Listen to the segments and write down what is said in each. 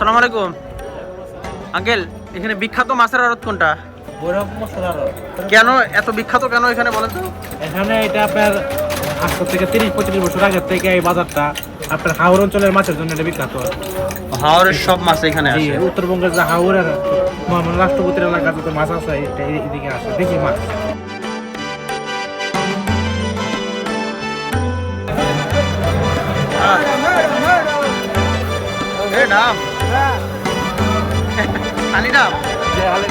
আসসালামু আলাইকুম। আঙ্কেল এখানে বিখ্যাত মাছের আড়ত কোনটা? কেন এত বিখ্যাত কেন এখানে বলেন তো? এখানে এটা আপনার আজকে থেকে তিরিশ পঁয়ত্রিশ বছর আগের থেকে এই বাজারটা আপনার হাওড় অঞ্চলের মাছের জন্য এটা বিখ্যাত। হাওড়ের সব মাছ এখানে আসে উত্তরবঙ্গের যে হাওড়ের মহামান রাষ্ট্রপতির এলাকা যত মাছ আছে এটা এদিকে আসে দেখি মাছ। এ খালি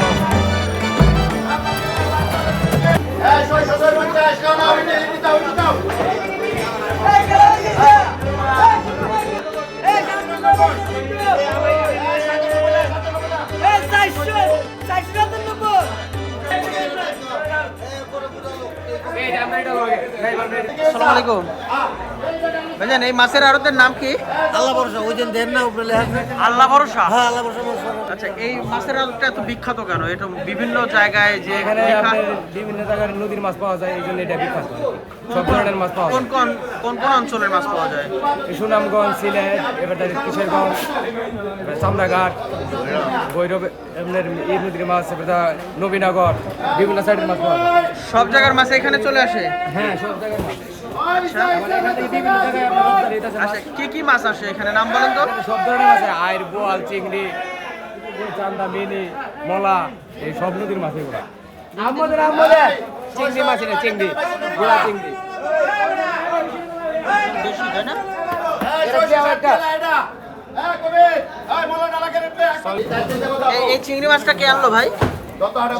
আসসালামু আলাইকুম ভাইজান এই মাছের আড়তের নাম কি? আল্লাহ ভরসা ওই দিন দেন না উপরে আল্লাহ ভরসা? হ্যাঁ আল্লাহ ভরসা আচ্ছা এই মাছের আড়তটা এত বিখ্যাত কেন? এটা বিভিন্ন জায়গায় যে এখানে বিভিন্ন জায়গার নদীর মাছ পাওয়া যায় এই জন্য এটা বিখ্যাত। সব ধরনের মাছ পাওয়া কোন যায়। কোন কোন কোন অঞ্চলের মাছ পাওয়া যায়? সুনামগঞ্জ সিলেট এবার কিশোরগঞ্জ চামড়াঘাট ভৈরব আপনার এই নদীর মাছ এবার নবীনগর বিভিন্ন সাইডের মাছ পাওয়া যায়। সব জায়গার মাছ এখানে চলে আসে? হ্যাঁ সব জায়গায় মাছ। মাছ। আচ্ছা কি কি মাছ আসে এখানে? নাম বলেন তো। সব ধরনের আছে। আয়ের বোয়াল চিংড়ি চান্দা মিনি মলা এই সব নদীর মাছ এগুলো। আমাদের আমাদের। চিংড়ি মাছ এটা চিংড়ি গোলা চিংড়ি। বেশি তাই না? এই চিংড়ি মাছটা কে আনলো ভাই?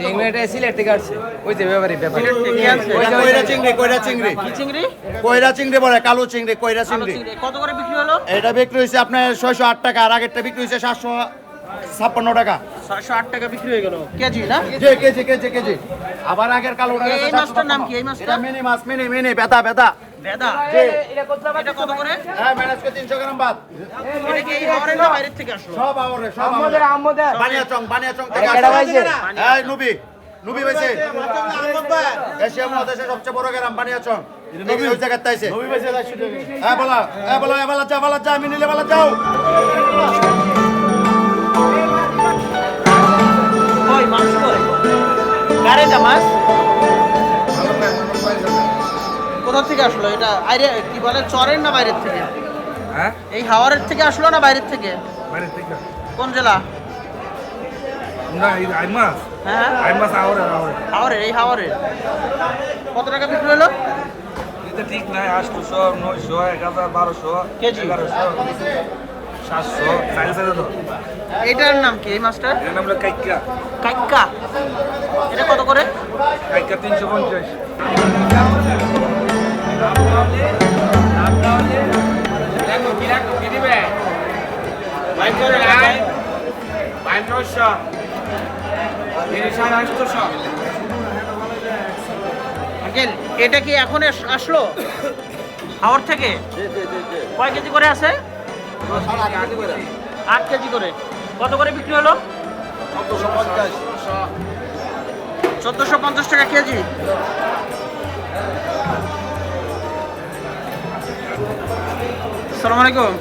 চিংড়িটা সিলেট থেকে আসছে। ওই যে ব্যাপারে ব্যাপারে। কইরা চিংড়ি। কইরা চিংড়ি কি চিংড়ি? কইরা চিংড়ি বলে? কালো চিংড়ি কইরা চিংড়ি? চিংড়ি। কত করে বিক্রি হলো? এটা বিক্রি হয়েছে আপনার ছয়শো আট টাকা আর আগেরটা বিক্রি হয়েছে সাতশো ছাপ্পান্ন টাকা। ছয়শো আট টাকা বিক্রি হয়ে গেল। কেজি না? KG KG KG. আবার আগের কালো এই- এই মাছটার নাম কি? এই মাছটা? মিনি মাছ মিনি মিনি বেদা বেদা। বেদা? এটা কত করে? হ্যাঁ ম্যানেজ করে তিনশো গ্রাম বাদ। এটা কি এই না বাইরের থেকে আসলো? সব আওরে সব আমাদের আমাদের বানিয়া চং থেকে কেডা এই নুবি। নুবি পাইছে? এশিয়া মহাদেশের সবচেয়ে বড় গ্রাম বানিয়া চং নবী? ওই জায়গায় তাইছে। নবী পাইছে হ্যাঁ বলা হ্যাঁ বলা বলা যা বলা যা আমি নিলে বলা যাও। ওই করে কারে এটা মাছ? কোথা থেকে আসলো? এটা আইরে কি বলে চরের না বাইরের থেকে? হ্যাঁ? এই হাওয়ারের থেকে আসলো না বাইরের থেকে? বাইরে থেকে। কোন জেলা? না এই হ্যাঁ? আই মাছ আওরে আওরে এই হাওয়ারের। কত টাকা বিক্রি হলো? এটা ঠিক নাই আটশোশো নয়শো এক হাজার বারোশো কেজি? এগারোশো। সাতশো সাড়ে সাতশো এটার নাম কি এই মাছটার? এর নাম হলো কাইকা কাইক্কা? এটা কত করে? কাইকা তিনশো পঞ্চাশ। আঙ্কেল এটা কি এখন আসলো? হাওড় থেকে? কয় কেজি করে আছে? আট কেজি করে। কত করে বিক্রি হলো? চোদ্দোশো পঞ্চাশ টাকা কেজি। সালাম আলাইকুম।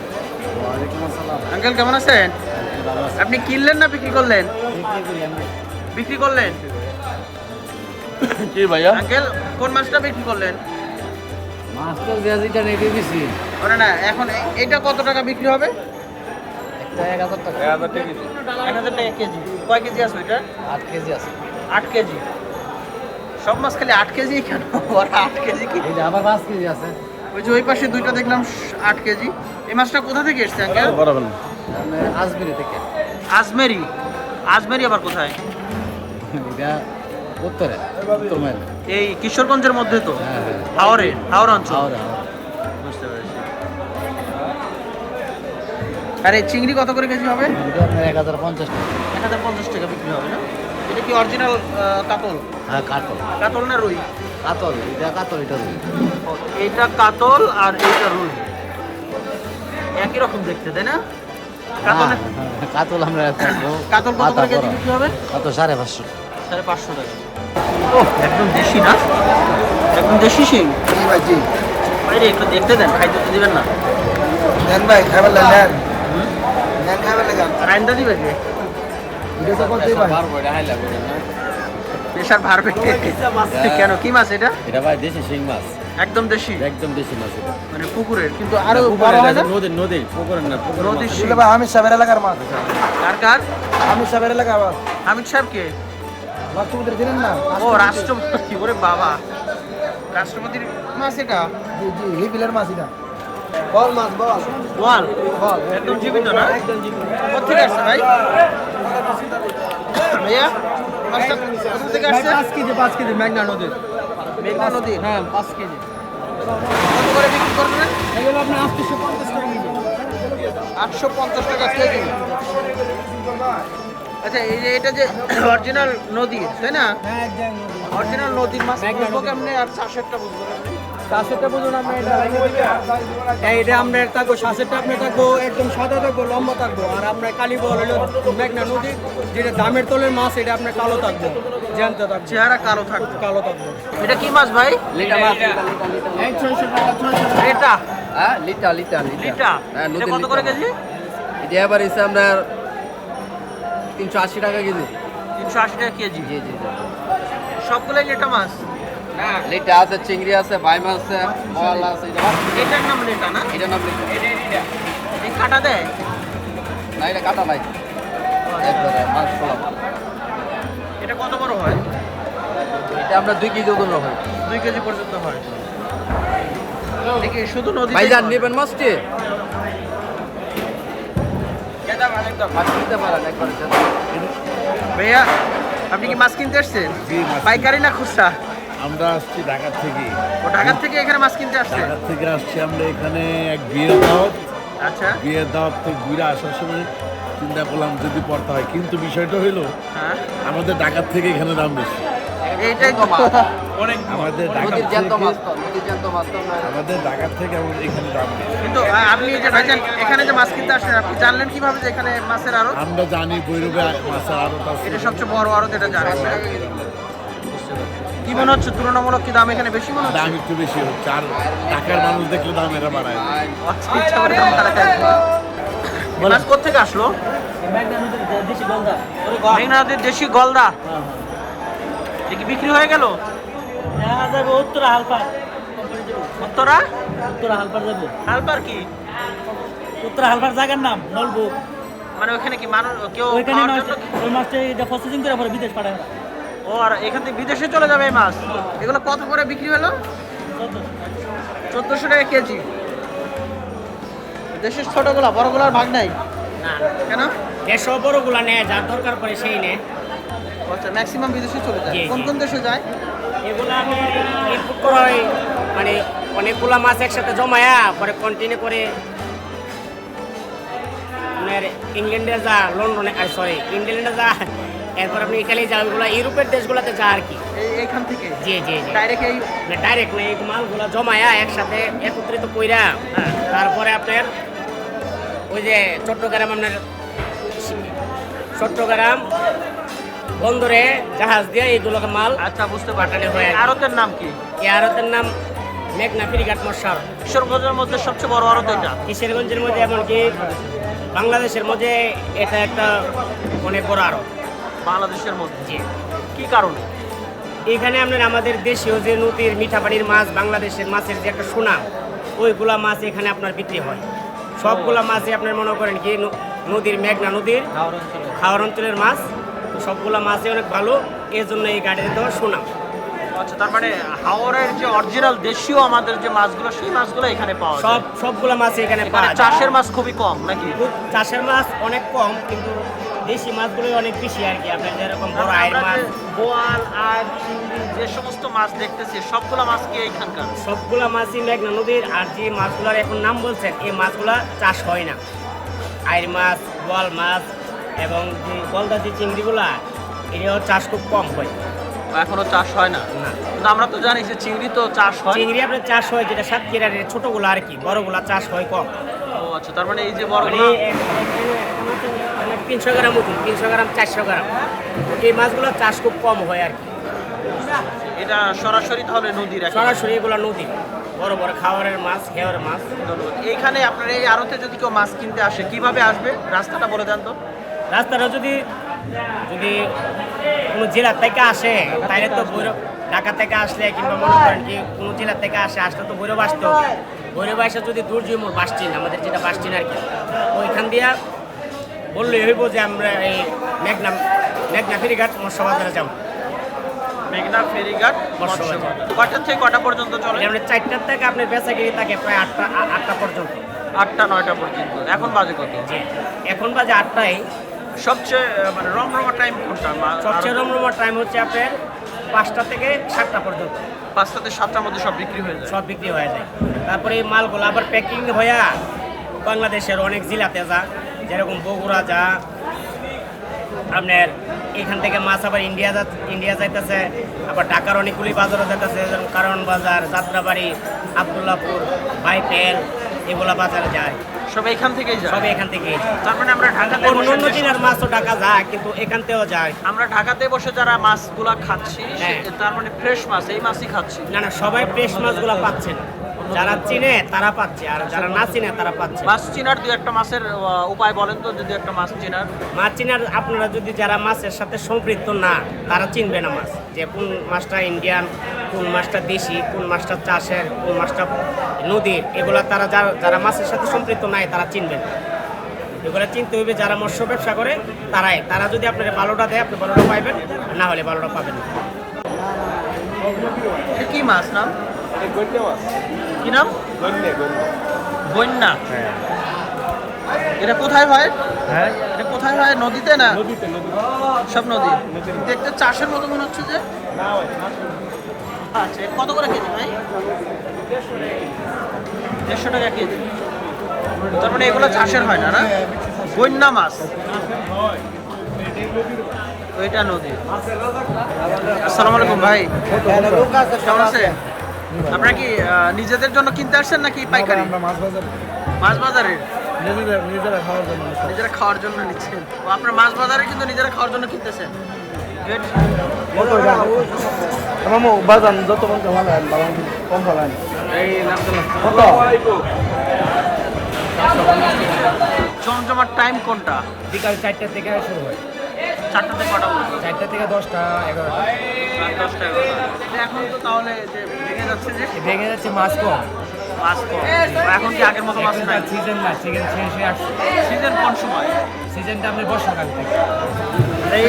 আঙ্কেল কেমন আছেন? আপনি কিনলেন না বিক্রি করলেন? বিক্রি করলেন? কি ভাইয়া? আঙ্কেল কোন মাছটা বিক্রি করলেন? মাছ তো যে যেটা নেটে দিছি। ওরে না এখন এটা কত টাকা বিক্রি হবে? একটা এক হাজার টাকা। এক হাজার টাকা কেজি। কয় কেজি আছে ওইটা? আট কেজি আছে। আট কেজি। সব মাছ খালি আট কেজি কেন? ওরা আট কেজি কি? আবার পাঁচ কেজি আছে। ওই যে ওই পাশে দুইটা দেখলাম আট কেজি। এই মাছটা কোথা থেকে এসছে আঙ্কেল? মানে আজমিরি থেকে। আজমেরি। আজমেরি আবার কোথায়? এটা উত্তরে এই কিশোরগঞ্জের মধ্যে তো? হ্যাঁ হ্যাঁ। হাওড়ে হাওড় অঞ্চল। হাওড়া আর এই চিংড়ি কত করে কেজি হবে? এক হাজার পঞ্চাশ টাকা। এক হাজার পঞ্চাশ টাকা বিক্রি হবে না? এটা কি অরিজিনাল কাতল? হ্যাঁ কাতল। কাতল না রুই? কাতল এটা কাতল এটা রুই। ও, এইটা কাতল আর এইটা রুই। একই রকম দেখতে তাই না? কাতল হ্যাঁ, হ্যাঁ, কাতল আমরা কাতল কত করে কেজি বিক্রি হবে? কাতল সাড়ে পাঁচশো। সাড়ে পাঁচশো টাকা। ও একদম দেশি না? একদম দেশি শিং? বাইরে একটু দেখতে দেন খাইতে তো দিবেন না। দেন ভাই খাবার দেন রাইন্দা দিবে কে প্রেশার বাড়বে। কেন? কি মাছ এটা? এটা ভাই দেশি শিং মাছ। একদম দেশি? একদম দেশি মাছ এটা। মানে পুকুরের? কিন্তু আরও বড় হয় না? নদীর নদীর পুকুরের না নদীর মাছ। শিং। আমি সাবের এলাকার মাছ। কার কার? আমি সাবের এলাকা আবার। হামিদ সাহেব কে? রাষ্ট্রপতি না? ও রাষ্ট্রপতি ওরে বাবা। রাষ্ট্রপতির মাছ এটা? জি জি লিপিলের মাছ এটা। বল মাছ বল। ওয়াল বল। একদম জীবিত না? কোথেকে আসছে ভাই? ভাইয়া কোথা থেকে আসছে? পাঁচ কেজি পাঁচ কেজি মেঘনা নদীর মেঘনা নদী? হ্যাঁ পাঁচ কেজি। কত করে বিক্রি করবেন? এগুলো আপনার আটশো পঞ্চাশ টাকা কেজি। আটশো পঞ্চাশ টাকা কেজি। আচ্ছা এই যে এটা যে অরিজিনাল নদী তাই না? হ্যাঁ অরিজিনাল নদীর মাছ বুঝব কেমনে? আর চাষেরটা বুঝব কেমনে? বুঝুন আপনি এটা এইটা আমরা থাকব আপনি থাকব একদম সাদা থাকব লম্বা থাকব। আর আপনার কালী বল হলো মেঘনা নদী যেটা দামের তলের মাছ এটা আপনার কালো থাকব জ্যান্ত থাকবে। চেহারা কালো থাকবে। কালো থাকবে। এটা কি মাছ ভাই? এটা হ্যাঁ লিটা লিটা এটা হ্যাঁ, এটা নদীর কত করে লিটা। কেজি? এটা এবার এসে আমরা তিনশো আশি টাকা কেজি। তিনশো আশি টাকা কেজি। জি জি। সবগুলোই লেটা মাছ? লিটা আছে চিংড়ি আছে বাই মাছ আছে মল আছে এটা এটার নাম লেটা না? এটা নাম লিটা। এই কাটা দেয়? না এটা কাটা নাই। একবারে মাছ খোলা। এটা কত বড় হয়? এটা আমরা দুই কেজি ওজন রাখি দুই কেজি পর্যন্ত হয়। দেখি শুধু নদী ভাইজান নেবেন মাছটি? ভাইয়া আপনি কি মাছ কিনতে আসছেন পাইকারি না খুচরা? আমরা আসছি ঢাকা থেকে। ও ঢাকার থেকে এখানে মাছ কিনতে আসছেন ঢাকা থেকে আসছি আমরা এখানে এক বিয়ের দাওয়াত। আচ্ছা। বিয়ের দাওয়াত থেকে ঘুরে আসার সময় চিন্তা করলাম যদি পড়তে হয়। কিন্তু বিষয়টা হলো হ্যাঁ। আমাদের ঢাকার থেকে এখানে দাম বেশি। এইটাই তো আমাদের ঢাকার থেকে আমাদের ঢাকার থেকে আমাদের এখানে দাম বেশি। কিন্তু আপনি যে ভাইজান এখানে যে মাছ কিনতে আসছেন আপনি জানলেন কীভাবে যে এখানে মাছের আড়ত? আমরা জানি বৈরবে মাছের আড়ত আছে। এটা সবচেয়ে বড় আড়ত এটা জানেন। কি মনে হচ্ছে? তুলনামূলক কি দাম এখানে বেশি মনে হচ্ছে? দাম একটু বেশি হচ্ছে। আর ঢাকার মানুষ দেখলে দাম এরা বাড়ায়। আচ্ছা, ইচ্ছা করে দাম বাড়াতে মাছ কোথেকে আসলো? মেঘনা নদীর দেশি গলদা। কি বিক্রি হয়ে গেল? উত্তরা? উত্তরা হালপার যাব হালপার কি? উত্তরা হালপার জায়গার নাম নলবু মানে ওখানে কি মানুষ কেউ ওইখানে ওই মাছটা এটা প্রসেসিং করে পরে বিদেশ পাঠায়। ও আর এখান থেকে বিদেশে চলে যাবে এই মাছ। এগুলো কত করে বিক্রি হলো? চোদ্দশো টাকা কেজি। দেশের ছোটগুলা বড়গুলার ভাগ নাই? কেন? দেড়শো বড়গুলা নেয় যার দরকার পড়ে সেই নেয়। আচ্ছা ম্যাক্সিমাম বিদেশে চলে যায়। কোন কোন দেশে যায়? এগুলো আমি ইনপুট করা হয় মানে অনেকগুলা মাছ একসাথে জমায়া পরে কন্টিনিউ করে ইংল্যান্ডে যা লন্ডনে সরি ইংল্যান্ডে যা এরপর আপনি যা ওইগুলো ইউরোপের দেশগুলোতে যা আর কি। এইখান থেকে? জি জি জি। ডাইরেক্ট এই ডাইরেক্ট না এই মালগুলো জমায়া একসাথে একত্রিত কইরা হ্যাঁ, তারপরে আপনার ওই যে চট্টগ্রাম আপনার চট্টগ্রাম বন্দরে জাহাজ দিয়ে এইগুলোকে মাল আচ্ছা বুঝতে পাঠানো পারছি হয় আর কি। আড়তের নাম কি? এই আরতের নাম মেঘনা ফিরিঘাট মশার কিশোরগঞ্জের মধ্যে সবচেয়ে বড় আরত এটা? কিশোরগঞ্জের মধ্যে এমনকি বাংলাদেশের মধ্যে এটা একটা অনেক বড় আড়ত। বাংলাদেশের মধ্যে। কি কারণে? এখানে আপনার আমাদের দেশীয় যে নদীর মিঠা পানির মাছ বাংলাদেশের মাছের যে একটা সুনাম ওইগুলা মাছ এখানে আপনার বিক্রি হয়। সবগুলা মাছই আপনার মনে করেন কি নদীর মেঘনা নদীর খাওয়ার অঞ্চলের মাছ। সবগুলা মাছই অনেক ভালো এই জন্য এই গাড়িতে তো সুনাম আচ্ছা তার মানে হাওড়ের যে অরিজিনাল দেশীয় আমাদের যে মাছগুলো সেই মাছগুলো এখানে পাওয়া যায়। সব সবগুলো এখানে এখানে পাওয়া চাষের মাছ খুবই কম নাকি? চাষের মাছ অনেক কম কিন্তু দেশি মাছগুলোই অনেক বেশি আর কি আপনার যেরকম বড় আয়ের মাছ। বোয়াল আর চিংড়ি যে সমস্ত মাছ দেখতেছি সবগুলো মাছ কি এইখানকার? সবগুলা মাছই মেঘনা নদীর আর যে মাছগুলোর এখন নাম বলছেন এই মাছগুলো চাষ হয় না। আয়ের মাছ বোয়াল মাছ এবং যে গলদা যে চিংড়িগুলা এটাও চাষ খুব কম হয়। এখনও চাষ হয় না? না। কিন্তু আমরা তো জানি যে চিংড়ি তো চাষ হয়। চিংড়ি আপনার চাষ হয় যেটা সাতক্ষীরার ছোটগুলো আর কি বড়গুলা চাষ হয় কম। ও আচ্ছা তার মানে এই যে মানে তিনশো গ্রাম মতন তিনশো গ্রাম চারশো গ্রাম। এই মাছগুলো চাষ খুব কম হয় আর কি। এটা সরাসরি তাহলে নদীর সরাসরি এগুলো নদী। বড় বড় খাওয়ারের মাছ খেয়ারের মাছ। এইখানে আপনার এই আড়তে যদি কেউ মাছ কিনতে আসে কীভাবে আসবে? রাস্তাটা বলে দেন তো। রাস্তাটা যদি যদি কোনো জেলার থেকে আসে তাহলে তো ভৈরব ঢাকা থেকে আসলে কিংবা মনে করেন কি কোনো জেলার থেকে আসে আসলে তো ভৈরব আসতে হবে। ভৈরব আসে যদি দুর্জয় মোড় বাস স্ট্যান্ড আমাদের যেটা বাস স্ট্যান্ড আর কি ওইখান দিয়া বললেই হইব যে আমরা এই মেঘনা মেঘনা ফেরিঘাট মৎস্য বাজারে যাব। মেঘনা ফেরিঘাট মৎস্য থেকে কটা পর্যন্ত চলে? আমরা চারটার থেকে আপনার বেচাগিরি থাকে প্রায় আটটা আটটা পর্যন্ত। আটটা নয়টা পর্যন্ত। এখন বাজে কত? এখন বাজে আটটায়। সবচেয়ে মানে রমরমা টাইম কোনটা? সবচেয়ে আড়তে? রমরমার টাইম হচ্ছে আপনার পাঁচটা থেকে সাতটা পর্যন্ত। পাঁচটা থেকে সাতটার মধ্যে সব বিক্রি হয়ে যায়। সব বিক্রি হয়ে যায়। তারপরে এই মালগুলো আবার প্যাকিং হইয়া বাংলাদেশের অনেক জেলাতে যা যেরকম বগুড়া যা আপনার এখান থেকে মাছ আবার ইন্ডিয়া যা ইন্ডিয়া যাইতেছে আবার ঢাকার অনেকগুলি বাজারও যাইতেছে যেমন কারণ বাজার যাত্রাবাড়ি আবদুল্লাপুর বাইপেল এগুলা বাজারে যায়। সব এখান থেকেই যায়? সব এখান থেকেই যায়। তার মানে আমরা ঢাকাতে অন্য জেলার মাছও ঢাকা যায় কিন্তু এখান থেকেও যায়। আমরা ঢাকাতে বসে যারা মাছগুলা খাচ্ছি হ্যাঁ। তার মানে ফ্রেশ মাছ এই মাছই খাচ্ছি। না না সবাই ফ্রেশ মাছগুলো পাচ্ছে না। যারা চিনে তারা পাচ্ছে আর যারা না চিনে তারা পাচ্ছে। মাছ চিনার দু একটা মাছের উপায় বলেন তো যদি একটা মাছ চিনার। মাছ চিনার আপনারা যদি যারা মাছের সাথে সম্পৃক্ত না তারা চিনবে না মাছ। যে কোন মাছটা ইন্ডিয়ান কোন মাছটা দেশি কোন মাছটা চাষের কোন মাছটা নদীর এগুলা তারা যারা যারা মাছের সাথে সম্পৃক্ত নাই তারা চিনবে না। এগুলো চিনতে হইবে যারা মৎস্য ব্যবসা করে তারাই। তারা যদি আপনার ভালোটা দেয় আপনি ভালোটা পাইবেন না হলে ভালোটা পাবেন না। কি মাছ নাম? কি নাম? বন্যা। এটা কোথায় হয়? হ্যাঁ। এটা কোথায় হয়? নদীতে না? নদীতে নদী সব নদী। দেখতে চাষের মতো মনে হচ্ছে যে? আচ্ছা কত করে কেজি ভাই? দেড়শো টাকা কেজি। তার মানে এগুলো চাষের হয় না না? বন্যা মাছ। ওইটা নদী। আসসালামু আলাইকুম ভাই। কেমন আছেন? আপনারা কি নিজেদের জন্য কিনতে আসছেন নাকি পাইকারি? আমরা মাছ বাজার মাছ বাজারে নিজেরা নিজেরা খাওয়ার জন্য নিজেরা খাওয়ার জন্য নিচ্ছেন। ও আপনার মাছ বাজারে কিন্তু নিজেরা খাওয়ার জন্য কিনতেছেন। Good. আমার যত মন ভালো হয় বাবা কম ভালো হয় এই জমজমার টাইম কোনটা? বিকাল চারটা থেকে শুরু হয়। চারটা থেকে কটা পর্যন্ত? চারটা থেকে দশটা এগারোটা। রাত দশটা এগারোটা। এটা এখন তো তাহলে যে ভেঙে যাচ্ছে যে? ভেঙে যাচ্ছে মাছ কম। মাছ কম। এখন কি আগের মতো মাছ নাই? সিজন না সিজন শেষে আসছে। সিজন কোন সময়? সিজনটা আপনি বর্ষাকাল থেকে।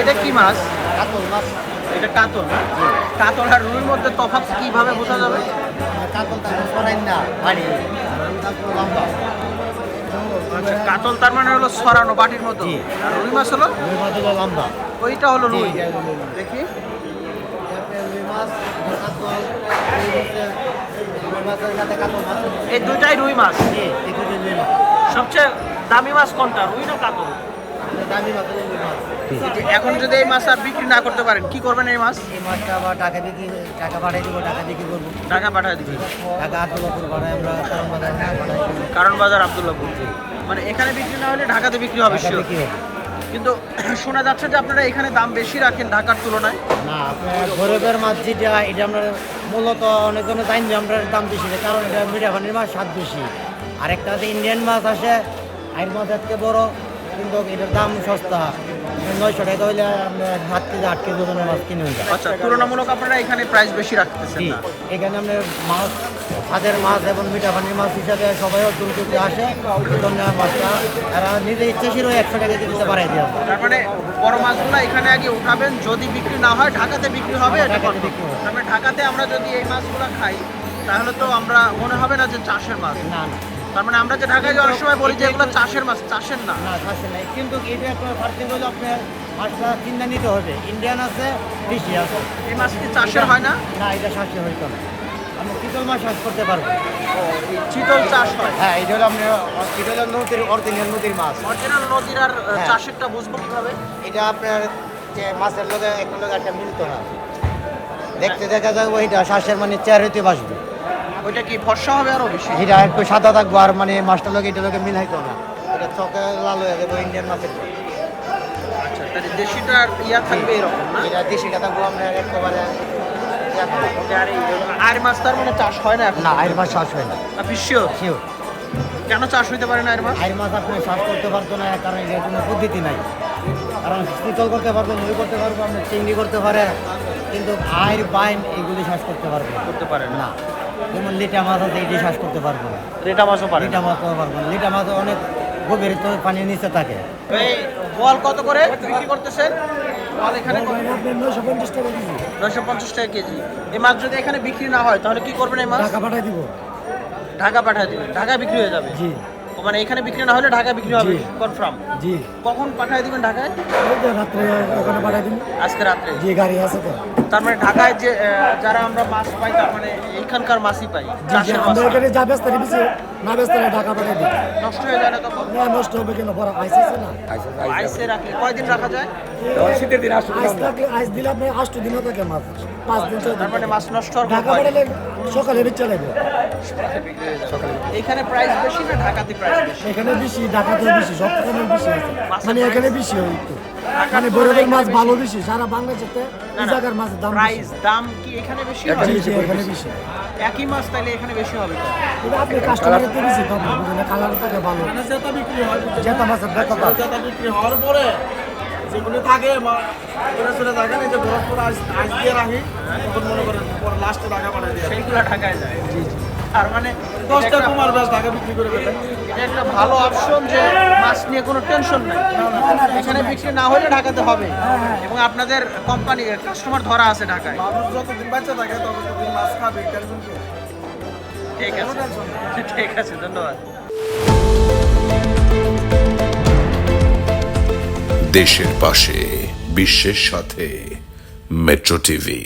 এটা কি মাছ? কাতল মাছ। এটা কাতল? না? কাতল আর রুইর মধ্যে তফাৎ কীভাবে বোঝা যাবে? আচ্ছা কাতল তার মানে হলো সরানো বাটির মতো। আর রুই মাছ হলো? ওইটা হলো রুই। দেখি। এই দুইটাই রুই মাছ? সবচেয়ে দামি মাছ কোনটা রুই না কাতল? এখন যদি এই মাছ আর বিক্রি না করতে পারেন কি করবেন এই মাছ? এই মাছটা আবার টাকা বিক্রি টাকা পাঠিয়ে দিব টাকা বিক্রি করব। টাকা পাঠিয়ে দিবেন। টাকা আত্মবাপুর ভাড়ায় আমরা কারণ বাজার কারণ বাজার আবদুল্লাপুর মানে এখানে বিক্রি না হলে ঢাকাতে বিক্রি হবে। কিন্তু শোনা যাচ্ছে যে আপনারা এখানে দাম বেশি রাখেন ঢাকার তুলনায়। না আপনার গরবের মাছ যেটা এটা আমরা মূলত অনেকজনে জানি আমরা দাম বেশি কারণ এটা মিঠা পানির মাছ স্বাদ বেশি। আর একটা ইন্ডিয়ান মাছ আসে আর মাছ আজকে বড় কিন্তু এটার দাম সস্তা। নয়শো টাকা হইলে আপনার সাত কেজি আট কেজি ওজনের মাছ কিনে হয়ে যায় আচ্ছা তুলনামূলক আপনারা এখানে প্রাইস বেশি রাখতেছেন জি না। এখানে আপনার মাছ হাতের মাছ এবং মিঠা পানির মাছ হিসাবে সবাই অর্জন করতে আসে। জন্য মাছটা। এরা নিজে ইচ্ছাশীল ওই একশো টাকা দিতে বাড়াই দেওয়া তার মানে বড় মাছগুলো এখানে আগে উঠাবেন যদি বিক্রি না হয় ঢাকাতে বিক্রি হবে এটা ঢাকাতে। বিক্রি হবে। তার মানে ঢাকাতে আমরা যদি এই মাছগুলো খাই তাহলে তো আমরা মনে হবে না যে চাষের মাছ। না না। তার মানে আমরা যে ঢাকায় যাওয়ার সময় বলি যে এগুলো চাষের মাছ চাষের না। না থাকছে নাই কিন্তু এটা একটা ফার্স্টিং হলে আপনার মাছটা চিন্তা নিতে হবে। ইন্ডিয়ান আছে বেশি আছে। এই মাছ কি চাষের হয় না? না এটা শ্বাসে হইতো না। আমি শীতল মাছ চাষ করতে পারব। চিতল চাষ হয়? হ্যাঁ এটা হলো আপনার এটা হলো নদীর অরিজিনাল নদীর মাছ। অরিজিনাল নদীর আর হ্যাঁ। চাষেরটা বুঝব কীভাবে? এটা আপনার যে মাছের লোকে একটা লোক একটা মিলতো না। দেখতে দেখা যাবে ওইটা শ্বাসের মানে চেয়ার হইতে বাসবে ওইটা কি ফর্সা হবে আরও বেশি? এটা একটু সাদা থাকব আর মানে মাছটা লোক এটা লোকে মিল হইতো না এটা চকে লাল হয়ে যাবে ইন্ডিয়ান মাছের। আচ্ছা তাহলে দেশিটার ইয়া থাকবে এরকম না? এটা দেশিটা থাকব একেবারে আর মাছ তার মানে চাষ হয় না না আয়ের মাছ শ্বাস হয় না। আপনি শিওর শিওর কেন চাষ হইতে পারে না আর মাছ? আয়ের মাছ আপনি শ্বাস করতে পারতো না কারণ এর কোনো পদ্ধতি নাই। কারণ শীতল করতে পারব করতে পারব আপনি চিংড়ি করতে পারে কিন্তু আয়ের বাইন এগুলি শ্বাস করতে পারব। করতে পারে না। যেমন লিটা মাছ আছে এটি শ্বাস করতে পারব। না রেটা মাছও পারে। লিটা মাছ পারব। না লিটা মাছ অনেক গভীর তো পানির নিচে থাকে। এই বল কত করে বিক্রি করতেছেন? বল এখানে নয়শো পঞ্চাশ টাকা কেজি নয়শো পঞ্চাশ টাকা কেজি। এই মাছ যদি এখানে বিক্রি না হয় তাহলে কি করবেন এই মাছ? টাকা পাঠাই দিব। ঢাকা পাঠিয়ে দিবেন। ঢাকা বিক্রি হয়ে যাবে? জি। মানে এখানে বিক্রি না হলে ঢাকায় বিক্রি হবে। কনফার্ম জি। কখন পাঠিয়ে দিবেন ঢাকায়? রাত্রে ওখানে পাঠিয়ে দিন। আজকে রাত্রে। জি গাড়ি আছে তো। তার মানে ঢাকায় যে যারা আমরা মাছ পাই তার মানে এখানকার মাছই পাই আমাদের এখানে যা ব্যস্ত না ঢাকা পাঠাই দিই নষ্ট হয়ে যায় না তখন? না নষ্ট হবে কেন? বড় আইস না? আইসে রাখলে। কয়দিন রাখা যায়? শীতের দিন আসলে আইস থাকলে আইস দিলে আপনি আষ্ট দিনও থাকে মাছ। পাঁচ দিন ছয় দিন মানে মাছ নষ্ট হওয়ার ঢাকা কোনো ভয় নেই। পাঠালে সকালে বেচে লাগবে এখানে প্রাইস বেশি না ঢাকাতে প্রাইস বেশি? এখানে বেশি ঢাকাতে বেশি সব বেশি আছে। মাছের মানে এখানে বেশি হয় একটু। মানে বরফের মাছ ভালো বেশি। সারা বাংলাদেশে এই জায়গার মাছের দাম প্রাইস দাম কি এখানে বেশি হয় জি, জি, এখানে বেশি। একই মাছ তাইলে এখানে বেশি হবে? কিন্তু আপনি কাস্টমারের তো বেশি দাম বুঝলেন কালার থাকে ভালো। জেতা বিক্রি হয় জেতা মাছের দাম জেতা বিক্রি হওয়ার পরে যেগুলি থাকে ছোট ছোট থাকে না যে বরফ করে আইস দিয়ে রাখি তখন মনে করেন পরে লাস্টে টাকা পাঠিয়ে দিয়ে। সেইগুলো ঢাকায় যায়। আর মানে দশটা কুমার ব্যাস টাকা বিক্রি করে ফেলে। এটা একটা ভালো অপশন যে মাছ নিয়ে কোনো টেনশন নাই। এখানে বিক্রি না হলে ঢাকাতে হবে। এবং আপনাদের কোম্পানি কাস্টমার ধরা আছে ঢাকায়। মানুষ যতদিন বাচ্চা থাকে ততদিন মাছ খাবে টেনশন ঠিক আছে। ঠিক আছে ধন্যবাদ। দেশের পাশে বিশ্বের সাথে মেট্রো টিভি